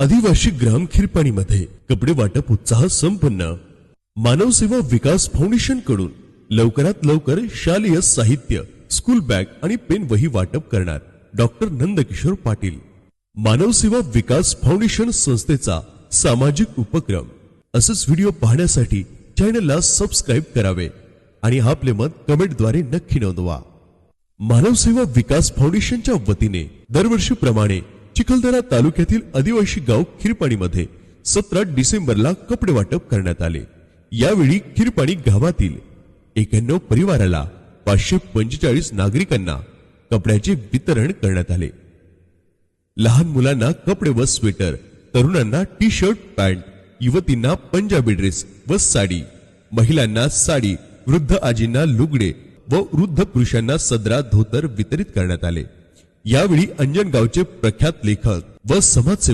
आदिवासी ग्राम खिरपाणीमध्ये कपडे वाटप उत्साह संपन्न. मानव सेवा विकास फाउंडेशनकडून लवकरात लवकर शालेय साहित्य स्कूल बॅग आणि पेन वही वाटप करणार डॉक्टर नंदकिशोर पाटील. मानव सेवा विकास फाउंडेशन संस्थेचा सामाजिक उपक्रम. असंच व्हिडिओ पाहण्यासाठी चॅनलला सबस्क्राईब करावे आणि आपले मत कमेंटद्वारे नक्की नोंदवा. मानव सेवा विकास फाउंडेशनच्या वतीने दरवर्षीप्रमाणे चिखलदरा तालुक्यातील आदिवासी गाव खिरपाणीमध्ये सतरा डिसेंबरला कपडे वाटप करण्यात आले. यावेळी खिरपाणी गावातील एक्याण्णव परिवाराला पाचशे पंचेचाळीस नागरिकांना कपड्याचे वितरण करण्यात आले. लहान मुलांना कपडे व स्वेटर तरुणांना टी शर्ट पॅन्ट युवतींना पंजाबी ड्रेस व साडी महिलांना साडी वृद्ध आजींना लुगडे व वृद्ध पुरुषांना सदरा धोतर वितरित करण्यात आले. यावेळी अंजनगावचे प्रख्यात लेखक व समाजसेवक